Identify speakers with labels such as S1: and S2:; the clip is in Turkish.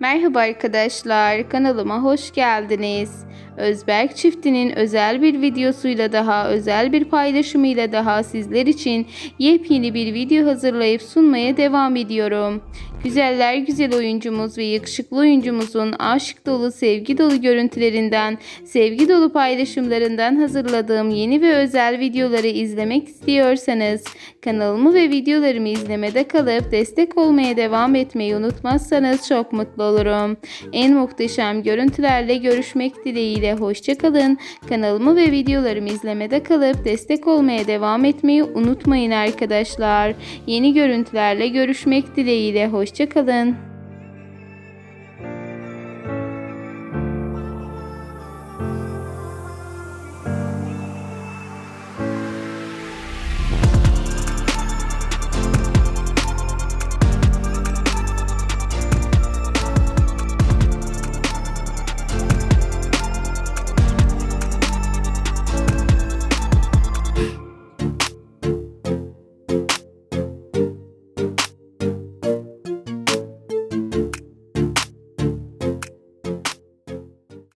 S1: Merhaba arkadaşlar, kanalıma hoş geldiniz. Özberk çiftinin özel bir videosuyla daha, özel bir paylaşımıyla daha sizler için yepyeni bir video hazırlayıp sunmaya devam ediyorum. Güzeller güzel oyuncumuz ve yakışıklı oyuncumuzun aşk dolu, sevgi dolu görüntülerinden, sevgi dolu paylaşımlarından hazırladığım yeni ve özel videoları izlemek istiyorsanız kanalımı ve videolarımı izlemede kalıp destek olmaya devam etmeyi unutmazsanız çok mutlu olurum. En muhteşem görüntülerle görüşmek dileğiyle hoşçakalın. Kanalımı ve videolarımı izlemede kalıp destek olmaya devam etmeyi unutmayın arkadaşlar. Yeni görüntülerle görüşmek dileğiyle hoşçakalın.